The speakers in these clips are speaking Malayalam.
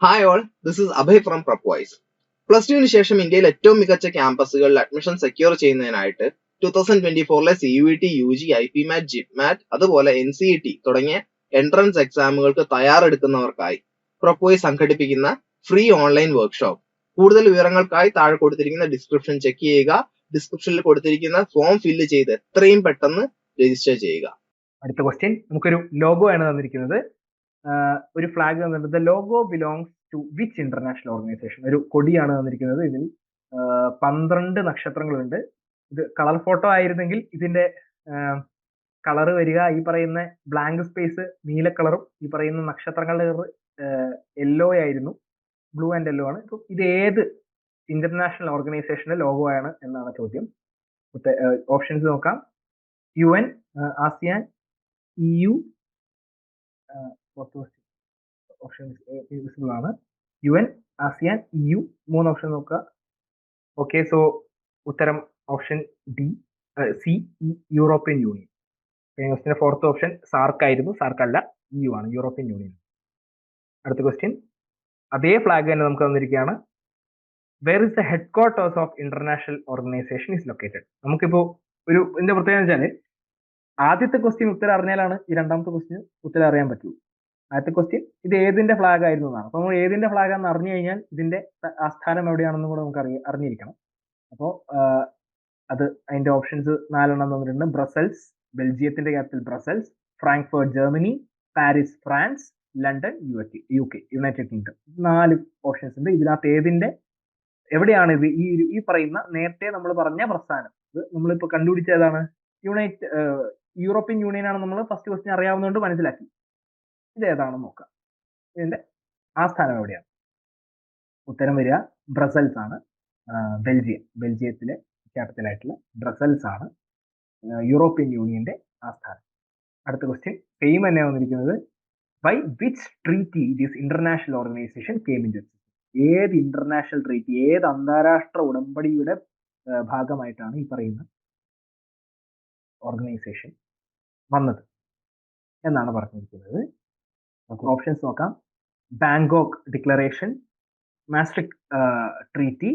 Hi all this is Abhay from പ്രപ്വൈസ് plus ടുവിന് ശേഷം ഇന്ത്യയിൽ ഏറ്റവും മികച്ച ക്യാമ്പസുകളിൽ അഡ്മിഷൻ സെക്യൂർ ചെയ്യുന്നതിനായിട്ട് two thousand twenty ഫോറിലെ C U T U G I P MAT JIPMAT അതുപോലെ എൻ സി ഇ ടി തുടങ്ങിയ എൻട്രൻസ് എക്സാമുകൾക്ക് തയ്യാറെടുക്കുന്നവർക്കായി പ്രൊപ്പോയ്സ് സംഘടിപ്പിക്കുന്ന ഫ്രീ ഓൺലൈൻ വർക്ക്ഷോപ്പ് കൂടുതൽ വിവരങ്ങൾക്കായി താഴെ കൊടുത്തിരിക്കുന്ന ഡിസ്ക്രിപ്ഷൻ ചെക്ക് ചെയ്യുക. ഡിസ്ക്രിപ്ഷനിൽ കൊടുത്തിരിക്കുന്ന ഫോം ഫില്ല് ചെയ്ത് എത്രയും പെട്ടെന്ന് രജിസ്റ്റർ ചെയ്യുക. അടുത്ത ക്വസ്റ്റ്യൻ നമുക്കൊരു ലോഗോ ആണ് തന്നിരിക്കുന്നത്. ഒരു ഫ്ലാഗ് തന്നിട്ടുണ്ട് the logo belongs to which international organisation ഒരു കൊടിയാണ് തന്നിരിക്കുന്നത്. ഇതിൽ പന്ത്രണ്ട് നക്ഷത്രങ്ങളുണ്ട്. ഇത് കളർ ഫോട്ടോ ആയിരുന്നെങ്കിൽ ഇതിന്റെ കളർ വരിക. ഈ പറയുന്ന ബ്ലാങ്ക് സ്പേസ് നീല കളറും ഈ പറയുന്ന നക്ഷത്രങ്ങളുടെ കളർ യെല്ലോ ആയിരുന്നു. ബ്ലൂ ആൻഡ് യെല്ലോ ആണ്. ഇപ്പം ഇത് ഏത് ഇന്റർനാഷണൽ ഓർഗനൈസേഷന്റെ ലോഗോ ആണ് എന്നാണ് ചോദ്യം. ഓപ്ഷൻസ് നോക്കാം. U N ASEAN E U options visible ആണ് U N ASEAN E U മൂന്ന് ഓപ്ഷൻ നോക്കുക. ഓക്കെ സോ ഉത്തരം option D C European Union ക്വസ്റ്റിന്റെ fourth option SAARC ആയിരുന്നു. സാർക്ക് അല്ല ഇ യു ആണ് യൂറോപ്യൻ യൂണിയൻ അടുത്ത ക്വസ്റ്റ്യൻ അതേ ഫ്ലാഗ് തന്നെ നമുക്ക് തന്നിരിക്കുകയാണ്. Where is the headquarters of international organisation is located നമുക്കിപ്പോ ഒരു ഇതിന്റെ പ്രത്യേകത വെച്ചാൽ ആദ്യത്തെ ക്വസ്റ്റ്യൻ ഉത്തരം അറിഞ്ഞാലാണ് ഈ രണ്ടാമത്തെ ക്വസ്റ്റ്യൻ ഉത്തരം അറിയാൻ പറ്റുള്ളൂ ആദ്യത്തെ ക്വസ്റ്റ്യൻ ഇത് ഏതിന്റെ ഫ്ലാഗ് ആയിരുന്നു എന്നാണ്. അപ്പൊ നമ്മൾ ഏതിന്റെ ഫ്ലാഗ് ആണെന്ന് അറിഞ്ഞു കഴിഞ്ഞാൽ ഇതിന്റെ ആസ്ഥാനം എവിടെയാണെന്നും കൂടെ നമുക്ക് അറിയ അറിഞ്ഞിരിക്കണം. അപ്പോൾ അത് അതിന്റെ ഓപ്ഷൻസ് നാലെണ്ണം തന്നിട്ടുണ്ട്. Brussels ബെൽജിയത്തിന്റെ capital Brussels Frankfurt Germany Paris France London U U K United Kingdom. നാല് ഓപ്ഷൻസ് ഉണ്ട്. ഇതിനകത്ത് ഏതിന്റെ എവിടെയാണ് ഇത് ഈ ഈ പറയുന്ന നേരത്തെ നമ്മൾ പറഞ്ഞ പ്രസ്ഥാനം? ഇത് നമ്മളിപ്പോൾ കണ്ടുപിടിച്ച ഏതാണ്? യുണൈറ്റ് യൂറോപ്യൻ യൂണിയൻ ആണ് നമ്മൾ ഫസ്റ്റ് ക്വസ്റ്റ്യൻ അറിയാവുന്നതുകൊണ്ട് മനസ്സിലാക്കി. ഇത് ഏതാണെന്ന് നോക്കാം. ഇതിന്റെ സ്ഥാനം എവിടെയാണ്? ഉത്തരം വരിക ബ്രസൽസ് ആണ്. ബെൽജിയം. ബെൽജിയത്തിലെ ക്യാപിറ്റൽ ആയിട്ടുള്ള ബ്രസൽസ് ആണ് യൂറോപ്യൻ യൂണിയന്റെ ആസ്ഥാനം. അടുത്ത ക്വസ്റ്റ്യൻ സെയിം എന്നെ വന്നിരിക്കുന്നത് by which treaty this international organisation came in ഏത് ഇന്റർനാഷണൽ ട്രീറ്റി ഏത് അന്താരാഷ്ട്ര ഉടമ്പടിയുടെ ഭാഗമായിട്ടാണ് ഈ പറയുന്ന ഓർഗനൈസേഷൻ വന്നത്? എന്നാണ് പറഞ്ഞിരിക്കുന്നത്. ഓപ്ഷൻസ് നോക്കാം. Bangkok declaration Maastricht treaty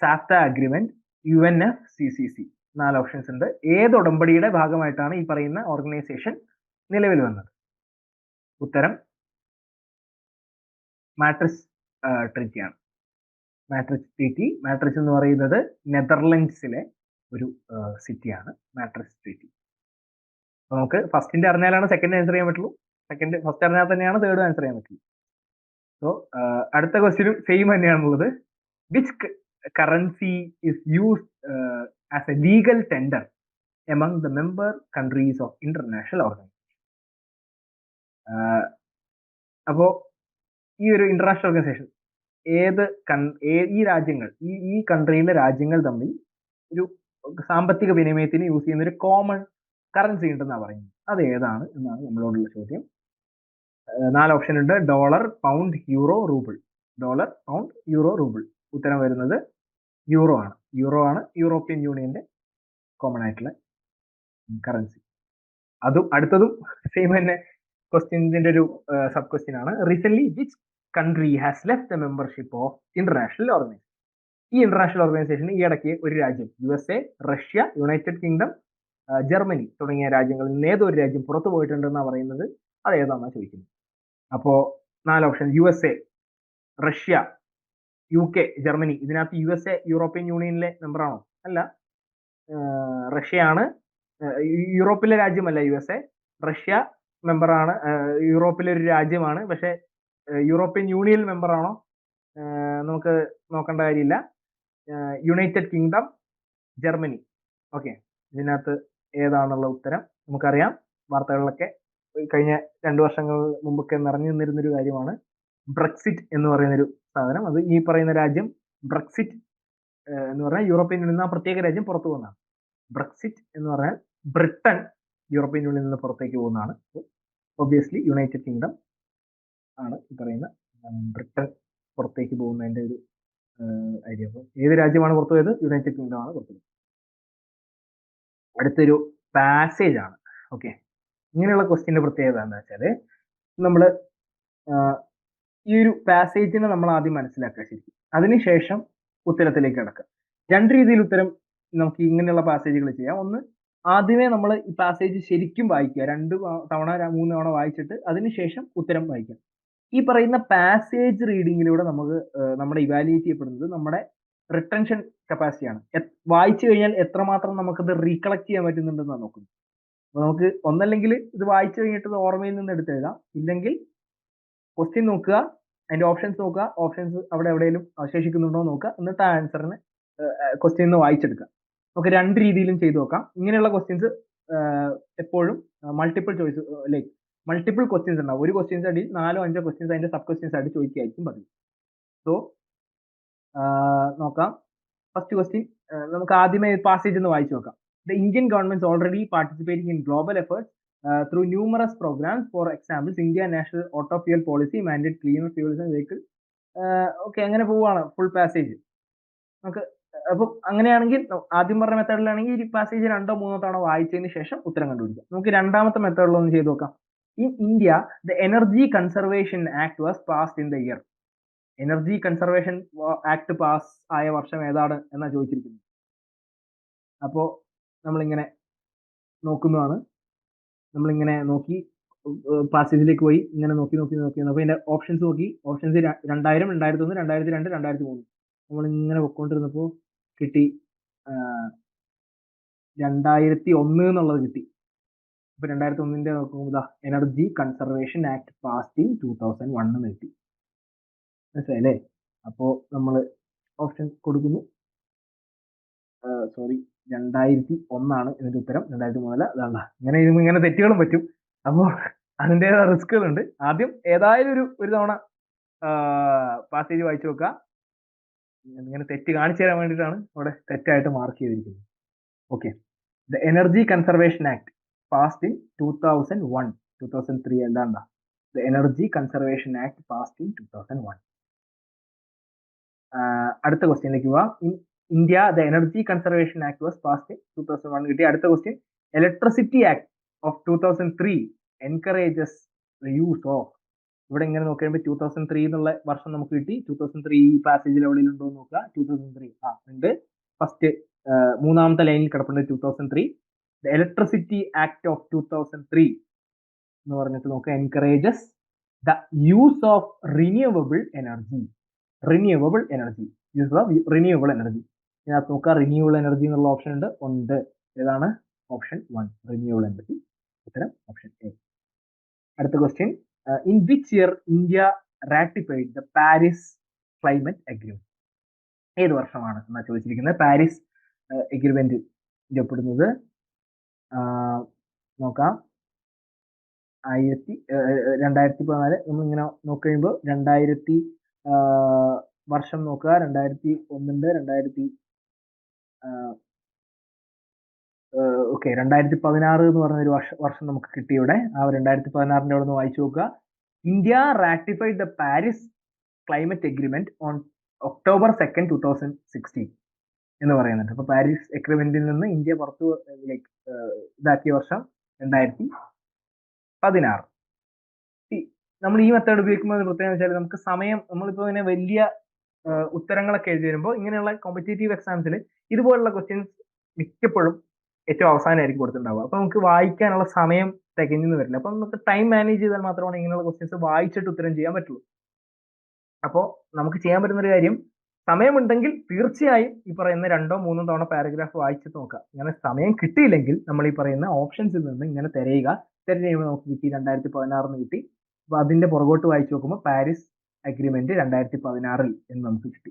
SAFTA agreement U N F C C C നാല് ഓപ്ഷൻസ് ഉണ്ട്. ഏത് ഉടമ്പടിയുടെ ഭാഗമായിട്ടാണ് ഈ പറയുന്ന ഓർഗനൈസേഷൻ നിലവിൽ വന്നത്? ഉത്തരം മാട്രിക്സ് ട്രീറ്റിയാണ് മാട്രിക്സ് ട്രീറ്റി മാട്രിക്സ് എന്ന് പറയുന്നത് നെതർലൻഡ്സിലെ ഒരു സിറ്റിയാണ് മാട്രിക്സ് ട്രീറ്റി നമുക്ക് ഫസ്റ്റിന്റെ അറിഞ്ഞാലാണ് സെക്കൻഡ് ആൻസർ ചെയ്യാൻ പറ്റുള്ളൂ. സെക്കൻഡ് ഫസ്റ്റ് അറിഞ്ഞാൽ തന്നെയാണ് തേർഡ് ആൻസർ ചെയ്യാൻ പറ്റുന്നത്. സോ അടുത്ത ക്വസ്റ്റ്യനും സെയിം തന്നെയാണുള്ളത്. Which currency is use as a legal tender among the member countries of international organisation അപ്പോ ഈ ഒരു ഇന്റർനാഷണൽ ഓർഗനൈസേഷൻ ഏത് ഈ രാജ്യങ്ങൾ ഈ ഈ കൺട്രിയിലെ രാജ്യങ്ങൾ തമ്മിൽ ഒരു സാമ്പത്തിക വിനിമയത്തിന് യൂസ് ചെയ്യുന്ന ഒരു കോമൺ കറൻസി ഉണ്ടെന്നാണ് പറയുന്നത്. അത് ഏതാണ് എന്നാണ് നമ്മളോടുള്ള ചോദ്യം. നാല് ഓപ്ഷൻ ഉണ്ട്. Dollar pound euro rouble dollar pound euro rouble ഉത്തരം വരുന്നത് യൂറോ ആണ്. യൂറോ ആണ് യൂറോപ്യൻ യൂണിയന്റെ കോമൺ ആയിട്ടുള്ള കറൻസി അതും അടുത്തതും സെയിം തന്നെ ക്വസ്റ്റ്യൻസിന്റെ ഒരു സബ് ക്വസ്റ്റ്യൻ ആണ്. Recent which country has left the membership of international organisation ഈ ഇന്റർനാഷണൽ ഓർഗനൈസേഷൻ ഈ ഇടയ്ക്ക് ഒരു രാജ്യം U S A Russia United Kingdom Germany തുടങ്ങിയ രാജ്യങ്ങളിൽ നിന്ന് ഏതൊരു രാജ്യം പുറത്തു പോയിട്ടുണ്ടെന്നാണ് പറയുന്നത്? അത് ഏതാണെന്നാണ് ചോദിക്കുന്നത്? അപ്പോ നാല് option U S A Russia U K Germany. ഇതിനകത്ത് യു എസ് എ യൂറോപ്യൻ യൂണിയനിലെ മെമ്പറാണോ അല്ല. റഷ്യയാണ്. യൂറോപ്പിലെ രാജ്യമല്ല യു എസ് എ റഷ്യ മെമ്പറാണ് യൂറോപ്പിലെ ഒരു രാജ്യമാണ്. പക്ഷെ യൂറോപ്യൻ യൂണിയൻ മെമ്പറാണോ നമുക്ക് നോക്കേണ്ട കാര്യമില്ല. United Kingdom Germany. ഓക്കെ ഇതിനകത്ത് ഏതാണുള്ള ഉത്തരം നമുക്കറിയാം. വാർത്തകളിലൊക്കെ കഴിഞ്ഞ രണ്ടു വർഷങ്ങൾ മുമ്പൊക്കെ നിറഞ്ഞു നിന്നിരുന്ന ഒരു കാര്യമാണ്. ബ്രക്സിറ്റ് എന്ന് പറയുന്ന ഒരു സാധനം. അത് ഈ പറയുന്ന രാജ്യം ബ്രക്സിറ്റ് എന്ന് പറഞ്ഞാൽ യൂറോപ്യൻ യൂണിയൻ ആ പ്രത്യേക രാജ്യം പുറത്തു പോകുന്നതാണ്. ബ്രക്സിറ്റ് എന്ന് പറഞ്ഞാൽ ബ്രിട്ടൻ യൂറോപ്യൻ യൂണിയനിൽ നിന്ന് പുറത്തേക്ക് പോകുന്നതാണ്. ഒബിയസ്ലി യുണൈറ്റഡ് കിങ്ഡം ആണ് ഈ പറയുന്ന ബ്രിട്ടൻ പുറത്തേക്ക് പോകുന്നതിന്റെ ഒരു ഐഡിയ. അപ്പോൾ ഏത് രാജ്യമാണ് പുറത്തു പോയത്? യുണൈറ്റഡ് കിങ്ഡം ആണ് പുറത്തു പോയത്. അടുത്തൊരു പാസേജ് ആണ്. ഓക്കെ. ഇങ്ങനെയുള്ള ക്വസ്റ്റ്യന്റെ പ്രത്യേകത എന്താ വെച്ചാൽ നമ്മൾ ഈ ഒരു പാസേജിനെ നമ്മൾ ആദ്യം മനസ്സിലാക്കുക ശരിക്കും. അതിനുശേഷം ഉത്തരത്തിലേക്ക് കിടക്കുക. രണ്ട് രീതിയിൽ ഉത്തരം നമുക്ക് ഇങ്ങനെയുള്ള പാസേജുകൾ ചെയ്യാം. ഒന്ന് ആദ്യമേ നമ്മൾ ഈ പാസേജ് ശരിക്കും വായിക്കുക. രണ്ട് തവണ മൂന്ന് തവണ വായിച്ചിട്ട് അതിനുശേഷം ഉത്തരം വായിക്കുക. ഈ പറയുന്ന പാസേജ് റീഡിങ്ങിലൂടെ നമുക്ക് നമ്മുടെ ഇവാലുവേറ്റ് ചെയ്യപ്പെടുന്നത് നമ്മുടെ റിട്ടൻഷൻ കപ്പാസിറ്റിയാണ് വായിച്ചു കഴിഞ്ഞാൽ എത്രമാത്രം നമുക്കത് റീകളക്ട് ചെയ്യാൻ പറ്റുന്നുണ്ടെന്നാണ് നോക്കുന്നത്. അപ്പൊ നമുക്ക് ഒന്നല്ലെങ്കിൽ ഇത് വായിച്ചു കഴിഞ്ഞിട്ട് ഓർമ്മയിൽ നിന്ന് എടുത്തെഴുതാം ഇല്ലെങ്കിൽ ക്വസ്റ്റ്യൻ നോക്കുക അതിന്റെ ഓപ്ഷൻസ് നോക്കുക ഓപ്ഷൻസ് അവിടെ എവിടെയെങ്കിലും അവശേഷിക്കുന്നുണ്ടോ നോക്കുക. എന്നിട്ട് ആ ആൻസറിന് ക്വസ്റ്റ്യൻ ഒന്ന് വായിച്ചെടുക്കുക. നമുക്ക് രണ്ട് രീതിയിലും ചെയ്തു നോക്കാം. ഇങ്ങനെയുള്ള ക്വസ്റ്റ്യൻസ് എപ്പോഴും multiple choice like multiple questions ഉണ്ടാവും. ഒരു ക്വസ്റ്റ്യൻസ് അടി നാലോ അഞ്ചോ ക്വസ്റ്റ്യൻസ് അതിന്റെ സബ് ക്വസ്റ്റ്യൻസ് ആയിട്ട് ചോദിക്കുകയായിരിക്കും പതിവ്. സോ നോക്കാം. ഫസ്റ്റ് ക്വസ്റ്റ്യൻ നമുക്ക് ആദ്യമേ പാസേജ് ഒന്ന് വായിച്ചു നോക്കാം. The Indian government already participating in global efforts through numerous programmes for examples India national auto Fuel policy mandate cleaner fuels okay, vehicle okay അങ്ങനെ on ഫുൾ പാസേജ് നമുക്ക് അപ്പം അങ്ങനെയാണെങ്കിൽ ആദ്യം പറഞ്ഞ മെത്തേഡിലാണെങ്കിൽ ഈ പാസേജ് രണ്ടോ മൂന്നോ തവണ വായിച്ചതിന് ശേഷം ഉത്തരം കണ്ടുപിടിക്കാം. നമുക്ക് രണ്ടാമത്തെ മെത്തേഡിലൊന്ന് ചെയ്ത് നോക്കാം. In India the energy conservation act was passed in the year energy conservation act pass ആയ വർഷം ഏതാണ് എന്നാ ചോദിച്ചിരിക്കുന്നത്? അപ്പോ നമ്മളിങ്ങനെ നോക്കുന്നതാണ്. നമ്മളിങ്ങനെ നോക്കി പാസേജിലേക്ക് പോയി ഇങ്ങനെ നോക്കി നോക്കി നോക്കി അപ്പോൾ ഇതിന്റെ ഓപ്ഷൻസ് നോക്കി. ഓപ്ഷൻസ് രണ്ടായിരം രണ്ടായിരത്തി ഒന്ന് രണ്ടായിരത്തി രണ്ട് രണ്ടായിരത്തി മൂന്ന് നമ്മളിങ്ങനെ പൊക്കോണ്ടിരുന്നപ്പോൾ പൊക്കോണ്ടിരുന്നപ്പോ കിട്ടി രണ്ടായിരത്തി ഒന്ന് എന്നുള്ളത് കിട്ടി. ഇപ്പൊ രണ്ടായിരത്തി ഒന്നിന്റെ നോക്കുമ്പോൾ energy conservation act passed in two thousand one എന്ന് കിട്ടി. മനസ്സിലായില്ലേ? അപ്പോ നമ്മൾ ഓപ്ഷൻ കൊടുക്കുന്നു. സോറി രണ്ടായിരത്തി ഒന്നാണ് ഇതിന്റെ ഉത്തരം. രണ്ടായിരത്തി മൂന്നല്ല അതാണ്. ഇങ്ങനെ ഇതിന് ഇങ്ങനെ തെറ്റുകളും പറ്റും. അപ്പോൾ അതിന്റെതായ റിസ്കുകളുണ്ട് ആദ്യം ഏതായാലും ഒരു ഒരു തവണ പാസേജ് വായിച്ചു നോക്കുക. ഇങ്ങനെ തെറ്റ് കാണിച്ചു തരാൻ വേണ്ടിയിട്ടാണ് അവിടെ തെറ്റായിട്ട് മാർക്ക് ചെയ്തിരിക്കുന്നത്. Okay the energy conservation act passed in two thousand one two thousand three എന്താണ്ടാ? The energy conservation act passed in two thousand one അടുത്ത ക്വസ്റ്റ്യനിലേക്ക് പോവാം. In India the energy conservation act was passed two thousand one കിട്ടി അടുത്ത question electricity act of two thousand three encourages use of ഇവിടെ ഇങ്ങനെ നോക്കിയപ്പോൾ ടൂ തൗസൻഡ് ത്രീ എന്നുള്ള വർഷം നമുക്ക് കിട്ടി. ടൂ തൗസൻഡ് ത്രീ പാസേജിൽ ലെവലിൽ ഉണ്ടോ എന്ന് നോക്കുക. ടൂ തൗസൻഡ് ത്രീ ആ ഉണ്ട്. ഫസ്റ്റ് മൂന്നാമത്തെ ലൈനിൽ കിടപ്പുണ്ട് two thousand three the electricity act of two thousand three എന്ന് പറഞ്ഞിട്ട് നോക്കുക. Encourages the use of renewable energy renewable energy use of renewable energy ഇതിനകത്ത് നോക്കുക റിന്യൂവൽ എനർജി എന്നുള്ള ഓപ്ഷൻ ഉണ്ട്. ഉണ്ട്. ഏതാണ്? ഓപ്ഷൻ വൺ റിന്യൂവൽ എനർജി ഉത്തരം ഓപ്ഷൻ എ അടുത്ത question in which year India ratified the Paris climate agreement ഏത് വർഷമാണ് എന്നാ ചോദിച്ചിരിക്കുന്നത്? പാരീസ് എഗ്രിമെന്റ് ഒപ്പിടുന്നത് നോക്കാം. ആയിരത്തി രണ്ടായിരത്തി പതിനാല്. നമ്മളിങ്ങനെ നോക്കി കഴിയുമ്പോൾ രണ്ടായിരത്തി വർഷം നോക്കുക. രണ്ടായിരത്തി ഒന്നുണ്ട് രണ്ടായിരത്തി ഓക്കെ. രണ്ടായിരത്തി പതിനാറ് എന്ന് പറഞ്ഞ ഒരു വർഷം നമുക്ക് കിട്ടി ഇവിടെ. ആ രണ്ടായിരത്തി പതിനാറിന്റെ അവിടെ നിന്ന് വായിച്ചു നോക്കുക. India ratified the Paris climate agreement on October second two thousand sixteen എന്ന് പറയുന്നുണ്ട്. അപ്പൊ പാരീസ് എഗ്രിമെന്റിൽ നിന്ന് ഇന്ത്യ പുറത്തു ലൈക്ക് ഇതാക്കിയ വർഷം രണ്ടായിരത്തി പതിനാറ് നമ്മൾ ഈ മെത്തേഡ് ഉപയോഗിക്കുമ്പോൾ പ്രത്യേകം വെച്ചാൽ നമുക്ക് സമയം നമ്മളിപ്പോൾ ഇങ്ങനെ വലിയ ഉത്തരങ്ങളൊക്കെ എഴുതി വരുമ്പോൾ ഇങ്ങനെയുള്ള കോമ്പറ്റേറ്റീവ് എക്സാംസിൽ ഇതുപോലുള്ള ക്വസ്റ്റ്യൻസ് മിക്കപ്പോഴും ഏറ്റവും അവസാനമായിരിക്കും കൊടുത്തിട്ടുണ്ടാവുക. അപ്പൊ നമുക്ക് വായിക്കാനുള്ള സമയം തികഞ്ഞു വരില്ല. അപ്പൊ നമുക്ക് ടൈം മാനേജ് ചെയ്താൽ മാത്രമാണ് ഇങ്ങനെയുള്ള ക്വസ്റ്റ്യൻസ് വായിച്ചിട്ട് ഉത്തരം ചെയ്യാൻ പറ്റുള്ളൂ. അപ്പോൾ നമുക്ക് ചെയ്യാൻ പറ്റുന്ന ഒരു കാര്യം സമയമുണ്ടെങ്കിൽ തീർച്ചയായും ഈ പറയുന്ന രണ്ടോ മൂന്നോ തവണ പാരഗ്രാഫ് വായിച്ചിട്ട് നോക്കുക. ഇങ്ങനെ സമയം കിട്ടിയില്ലെങ്കിൽ നമ്മൾ ഈ പറയുന്ന ഓപ്ഷൻസിൽ നിന്ന് ഇങ്ങനെ തിരയുക. തിരഞ്ഞു കഴിയുമ്പോൾ നമുക്ക് കിട്ടി രണ്ടായിരത്തി പതിനാറിന് കിട്ടി. അപ്പൊ അതിന്റെ പുറകോട്ട് വായിച്ചു നോക്കുമ്പോൾ പാരീസ് അഗ്രിമെന്റ് രണ്ടായിരത്തി പതിനാറിൽ എന്ന് നമുക്ക് കിട്ടി.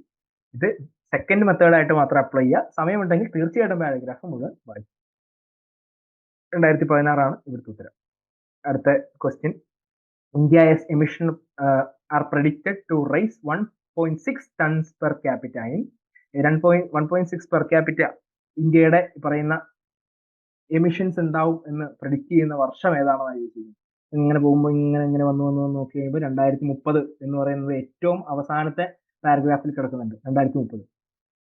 ഇത് സെക്കൻഡ് മെത്തേഡായിട്ട് മാത്രം അപ്ലൈ ചെയ്യുക സമയമുണ്ടെങ്കിൽ തീർച്ചയായിട്ടും പാരഗ്രാഫ് മുഴുവൻ വായിക്കും. രണ്ടായിരത്തി പതിനാറാണ് ഇവിടുത്തെ ഉത്തരം. അടുത്ത question India's emission are predicted to rise one point six tonnes per capita in രണ്ട് point one point six per capita ഇന്ത്യയുടെ പറയുന്ന എമിഷൻസ് ഉണ്ടാവും എന്ന് പ്രിഡിക്റ്റ് ചെയ്യുന്ന വർഷം ഏതാണെന്ന് ചോദിച്ചിരിക്കുന്നത് ഇങ്ങനെ പോകുമ്പോൾ ഇങ്ങനെ ഇങ്ങനെ വന്നു വന്നു വന്ന് നോക്കി കഴിയുമ്പോൾ രണ്ടായിരത്തി മുപ്പത് എന്ന് പറയുന്നത് ഏറ്റവും അവസാനത്തെ പാരഗ്രാഫിൽ കിടക്കുന്നുണ്ട്. രണ്ടായിരത്തി മുപ്പത്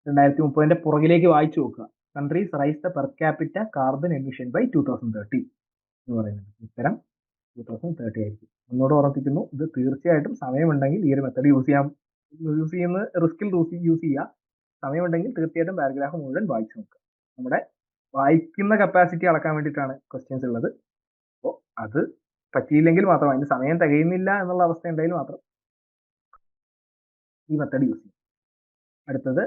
രണ്ടായിരത്തി മുപ്പതിന്റെ പുറകിലേക്ക് വായിച്ചു നോക്കുക. Countries rise the per capita carbon emission by two thousand thirty എന്ന് പറയുന്നത് ഉത്തരം ടൂ തൗസൻഡ് തേർട്ടി ആയിരിക്കും. ഒന്നുകൂടെ ഓർമ്മിപ്പിക്കുന്നു. ഇത് തീർച്ചയായിട്ടും സമയമുണ്ടെങ്കിൽ ഈ ഒരു മെത്തഡ് യൂസ് ചെയ്യാം. യൂസ് ചെയ്യുന്ന റിസ്കിൽ യൂസ് ചെയ്യുക. സമയമുണ്ടെങ്കിൽ തീർച്ചയായിട്ടും പാരഗ്രാഫ് മുഴുവൻ വായിച്ചു നോക്കുക. നമ്മുടെ വായിക്കുന്ന കപ്പാസിറ്റി അളക്കാൻ വേണ്ടിയിട്ടാണ് ക്വസ്റ്റ്യൻസ് ഉള്ളത്. അപ്പോൾ അത് പറ്റിയില്ലെങ്കിൽ മാത്രം അതിന് സമയം തികയുന്നില്ല എന്നുള്ള അവസ്ഥ ഉണ്ടെങ്കിൽ മാത്രം ഈ മെത്തേഡ് യൂസ് ചെയ്യും അടുത്തത്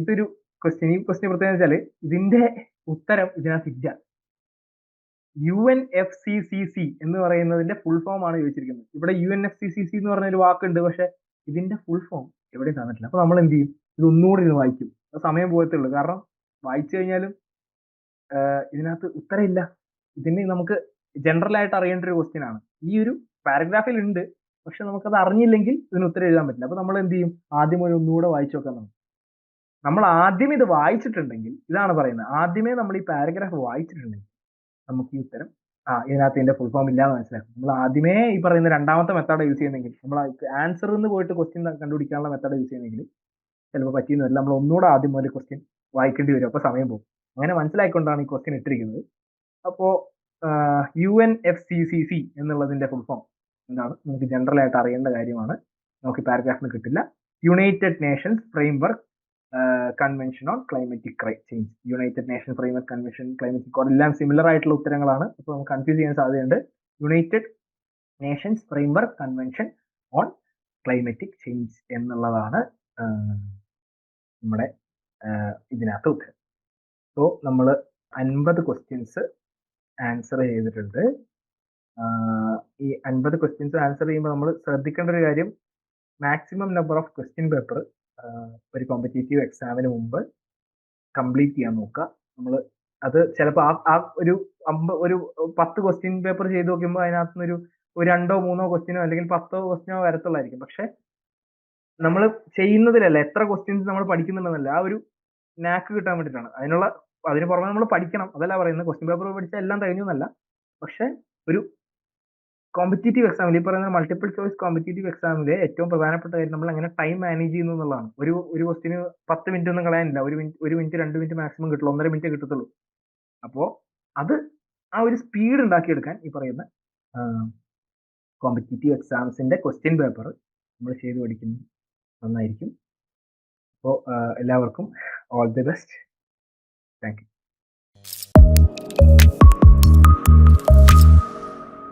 ഇതൊരു ക്വസ്റ്റ്യൻ ഈ ക്വസ്റ്റ്യൻ പ്രത്യേകം വെച്ചാൽ ഇതിന്റെ ഉത്തരം ഇതിനകത്ത് ഇല്ല. U N F C C C എന്ന് പറയുന്നതിന്റെ ഫുൾ ഫോം ആണ് ചോദിച്ചിരിക്കുന്നത്. ഇവിടെ U N F C C C എന്ന് പറഞ്ഞ ഒരു വാക്കുണ്ട് പക്ഷെ ഇതിന്റെ ഫുൾ ഫോം എവിടെയും തന്നിട്ടില്ല. അപ്പൊ നമ്മൾ എന്ത് ചെയ്യും? ഇത് ഒന്നുകൂടി ഇത് വായിക്കും. സമയം പോകത്തുള്ളൂ. കാരണം വായിച്ചു കഴിഞ്ഞാലും ഇതിനകത്ത് ഉത്തരമില്ല. ഇതിന് നമുക്ക് ജനറൽ ആയിട്ട് അറിയേണ്ട ഒരു ക്വസ്റ്റ്യൻ ആണ്. ഈ ഒരു പാരഗ്രാഫിൽ ഉണ്ട്. പക്ഷെ നമുക്കത് അറിഞ്ഞില്ലെങ്കിൽ ഇതിന് ഉത്തരം എഴുതാൻ പറ്റില്ല. അപ്പൊ നമ്മൾ എന്ത് ചെയ്യും? ആദ്യം ഒരു ഒന്നുകൂടെ വായിച്ചു നോക്കാൻ നമുക്ക് നമ്മൾ ആദ്യം ഇത് വായിച്ചിട്ടുണ്ടെങ്കിൽ ഇതാണ് പറയുന്നത്. ആദ്യമേ നമ്മൾ ഈ പാരഗ്രാഫ് വായിച്ചിട്ടുണ്ടെങ്കിൽ നമുക്ക് ഈ ഉത്തരം ആ ഇതിനകത്ത് ഇതിന്റെ ഫുൾ ഫോം ഇല്ലാന്ന് മനസ്സിലാക്കും. നമ്മൾ ആദ്യമേ ഈ പറയുന്ന രണ്ടാമത്തെ മെത്തേഡ് യൂസ് ചെയ്യുന്നെങ്കിൽ നമ്മൾ ആൻസർ എന്ന് പോയിട്ട് ക്വസ്റ്റ്യൻ കണ്ടുപിടിക്കാനുള്ള മെത്തേഡ് യൂസ് ചെയ്യുന്നെങ്കിൽ ചിലപ്പോൾ പറ്റിയെന്ന് വരില്ല. നമ്മൾ ഒന്നുകൂടെ ആദ്യം മുതൽ ക്വസ്റ്റ്യൻ വായിക്കേണ്ടി വരും. അപ്പോൾ സമയം പോകും. അങ്ങനെ മനസ്സിലാക്കിക്കൊണ്ടാണ് ഈ ക്വസ്റ്റ്യൻ ഇട്ടിരിക്കുന്നത്. അപ്പോൾ U N F C C C എന്നുള്ളതിന്റെ ഫുൾ ഫോം എന്താണ് നമുക്ക് ജനറൽ ആയിട്ട് അറിയേണ്ട കാര്യമാണ്. നമുക്ക് പാരഗ്രാഫിന് കിട്ടില്ല. United Nations framework convention on climatic change United Nation framework convention climatic code എല്ലാം സിമിലർ ആയിട്ടുള്ള ഉത്തരങ്ങളാണ്. അപ്പോൾ നമുക്ക് കൺഫ്യൂസ് ചെയ്യാൻ സാധ്യതയുണ്ട്. United Nations framework convention on climatic change എന്നുള്ളതാണ് നമ്മുടെ ഇതിനകത്ത് ഉത്തരം. സോ നമ്മൾ അൻപത് ക്വസ്റ്റ്യൻസ് ആൻസർ ചെയ്തിട്ടുണ്ട്. ഈ അൻപത് ക്വസ്റ്റ്യൻസ് ആൻസർ ചെയ്യുമ്പോൾ നമ്മൾ ശ്രദ്ധിക്കേണ്ട ഒരു കാര്യം maximum number of question paper ഒരു കോമ്പറ്റേറ്റീവ് എക്സാമിന് മുമ്പ് കംപ്ലീറ്റ് ചെയ്യാൻ നോക്കുക. നമ്മൾ അത് ചിലപ്പോൾ ആ ആ ഒരു അമ്പ ഒരു പത്ത് ക്വസ്റ്റ്യൻ പേപ്പർ ചെയ്ത് നോക്കുമ്പോൾ അതിനകത്ത് ഒരു ഒരു രണ്ടോ മൂന്നോ ക്വസ്റ്റ്യനോ അല്ലെങ്കിൽ പത്തോ ക്വസ്റ്റ്യനോ വരത്തുള്ളായിരിക്കും പക്ഷെ നമ്മൾ ചെയ്യുന്നതിലല്ല എത്ര ക്വസ്റ്റ്യൻസ് നമ്മൾ പഠിക്കുന്നുണ്ടെന്നല്ല ആ ഒരു നാക്ക് കിട്ടാൻ വേണ്ടിയിട്ടാണ്. അതിനുള്ള അതിന് പുറമെ നമ്മൾ പഠിക്കണം. അതല്ല പറയുന്നത്. ക്വസ്റ്റ്യൻ പേപ്പർ പഠിച്ചാൽ എല്ലാം കഴിഞ്ഞു എന്നല്ല. പക്ഷെ ഒരു കോമ്പറ്റേറ്റീവ് എക്സാമിൽ ഈ പറയുന്ന മൾട്ടിപ്പിൾ ചോയ്സ് കോമ്പറ്റേറ്റീവ് എക്സാമിൽ ഏറ്റവും പ്രധാനപ്പെട്ട കാര്യം നമ്മൾ എങ്ങനെ ടൈം മാനേജ് ചെയ്യുന്നു എന്നുള്ളതാണ്. ഒരു ഒരു ക്വസ്റ്റിന് പത്ത് മിനിറ്റ് ഒന്നും കളയാനില്ല. ഒരു മിനിറ്റ് ഒരു മിനിറ്റ് രണ്ട് മിനിറ്റ് മാക്സിമം കിട്ടുള്ളൂ. ഒന്നര മിനിറ്റ് കിട്ടത്തുള്ളൂ. അപ്പോൾ അത് ആ ഒരു സ്പീഡ് ഉണ്ടാക്കിയെടുക്കാൻ ഈ പറയുന്ന കോമ്പറ്റേറ്റീവ് എക്സാംസിന്റെ ക്വസ്റ്റ്യൻ പേപ്പർ നമ്മൾ ചെയ്ത് പഠിക്കുന്നത് നന്നായിരിക്കും. അപ്പോൾ എല്ലാവർക്കും all the best thank you